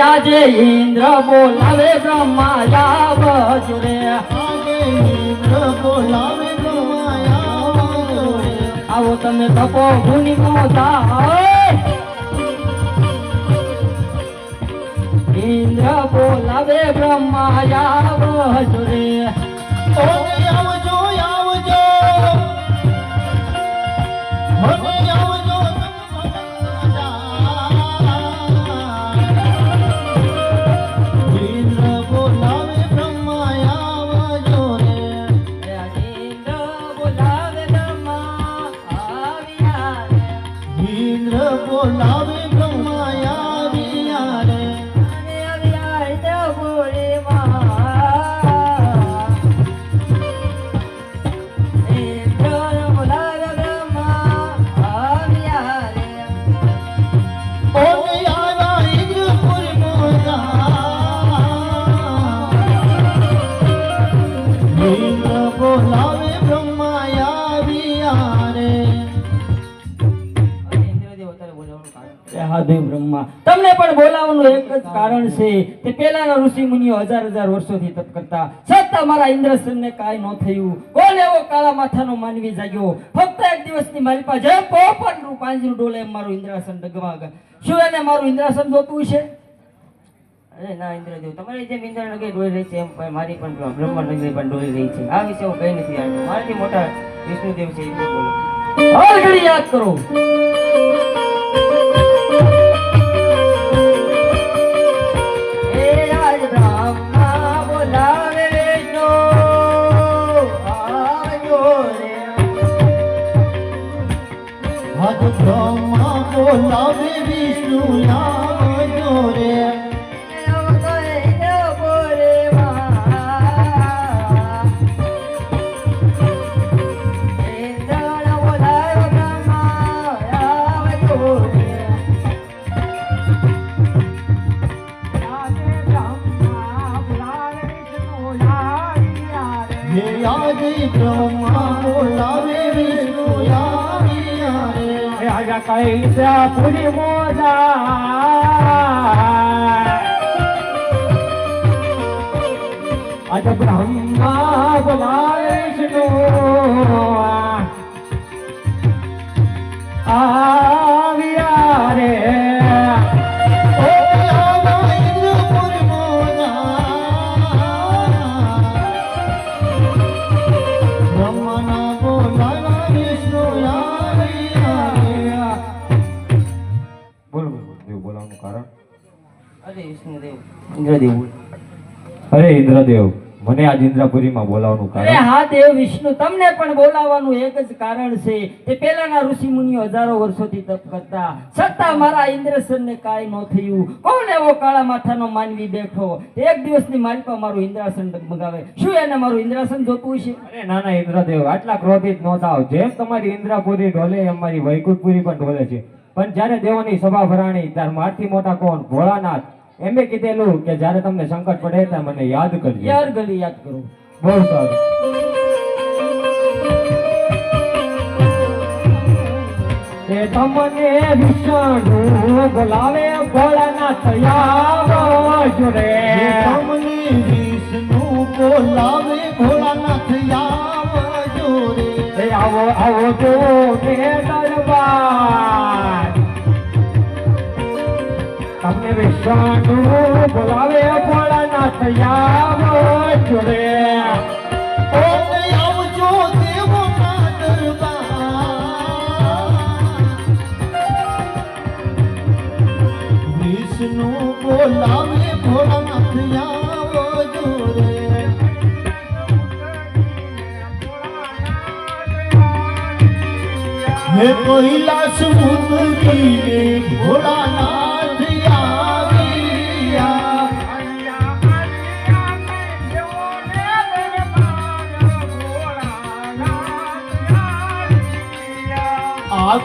આજે ઇન્દ્ર બોલાવે બ્રહ્મા આવજો રે. આવો તમે તપો ભૂની મોતા ઇન્દ્ર બોલાવે બ્રહ્મા જાવ રે આવજો આવજો. બોલાવવાનું એક જ કારણ છે કે પેલાના ઋષિ મુનિઓ હજાર હજાર વર્ષોથી તપ કરતા. છતાં મારા ઇન્દ્રસનને કાંઈ ન થયું. કોણ એવો કાળા માથાનો માનવી જાગ્યો? ફક્ત એક દિવસની મારી પાસે પોપનનું પાંજરું ડોલે એમ મારું ઇન્દ્રાસન ડગવા શું એને મારું ઇન્દ્રાસન જોતું છે અરે ના, ઇન્દ્રદેવ, તમારી જેમ ઇન્દ્ર નગરી ડોલી રહી છે એમ મારી પણ બ્રહ્મ નગરી પણ ડોલી રહી છે. આ વિશે હું કઈ નથી જાણતો. મારાથી મોટા વિષ્ણુદેવ છે એ બોલો. હર યાદ કરો. આજ બ્રહ્મા બોલાવે વિષ્ણુ આવજો રે આજ બ્રહ્મા બોલાવે રે પૂરી મોજા? અજ બ્રહ્મા વિષ્ણુ આવ્યા દેવ બોલાવવાનું કારણ? અરે વિષ્ણુદેવ ઇન્દ્રદેવ. અરે ઇન્દ્રદેવ મને આજ ઇન્દ્રપુરીમાં બોલાવવાનું અરે કારણ? હા દેવ વિષ્ણુ તમને પણ બોલાવવાનું એક જ કારણ છે. તે પહેલાના ઋષિ મુનિઓ હજારો વર્ષોથી તપ કરતા છતાં મારા ઇન્દ્રસનને કાંઈ ન થયું. કોણ એવો કાળા માથાનો માનવી બેઠો? એક દિવસની મારી પાસે મારું ઇન્દ્રાસન મગાવે શું એને મારું ઇન્દ્રાસન જોતું છે અરે ના ના ઇન્દ્રદેવ આટલા ક્રોધિત ન થાવ. જેમ તમારી ઇન્દ્રપુરી ઢોલે એમ મારી વૈકુંઠપુરી પણ ઢોલે છે. પણ જ્યારે દેવોની સભા ભરાણી ત્યારે મારથી મોટા કોણ? ભોળાનાથ. એમે કીધેલું કે જ્યારે તમને સંકટ પડે ત્યારે મને યાદ કરજો યાર ગલી યાદ કરો. બહુ સારું. એ તમને વિષ્ણુ બોલાવે ભોળાનાથ આવો રે. તમને વિષ્ણુ બોલાવે ભોળાનાથ આવો રે. આવો આવો જો વિષ્ણુ બોલાવે ઓને આવજો દેવોના દરબાર. વિષ્ણુ બોલાવે ભોળાનાથ આવજો રે હે કૈલાસ ઉતરીને ભોળાનાથ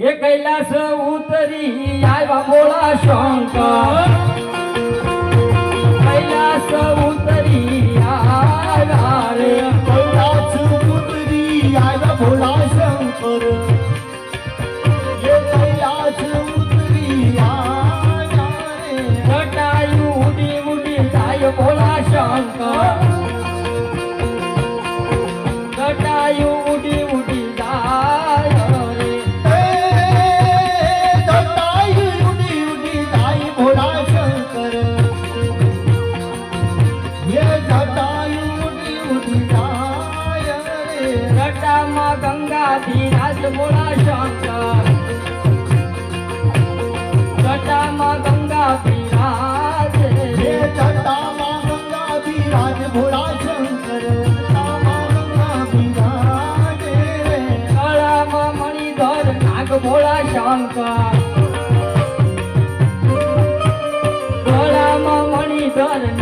એ કૈલાસ ઉતરી આવ્યા બોલા શંકર કૈલાસ ઉતરી આવ્યા રે કૈલાસ ઉતરી આવ્યા ભોળા ધીરાજ બોલા શંકર. જટામાં ગંગા ધીરાજ એ જટામાં ગંગા બિરાજ ભોળા શંકર બિરાજ. મણિધર નાગ ભોળા શંકર. ગળામાં મણિધર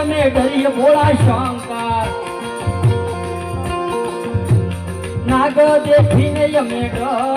અમે ડરીએ ભોળા શંકર. નાગ દેખીને અમે ડર.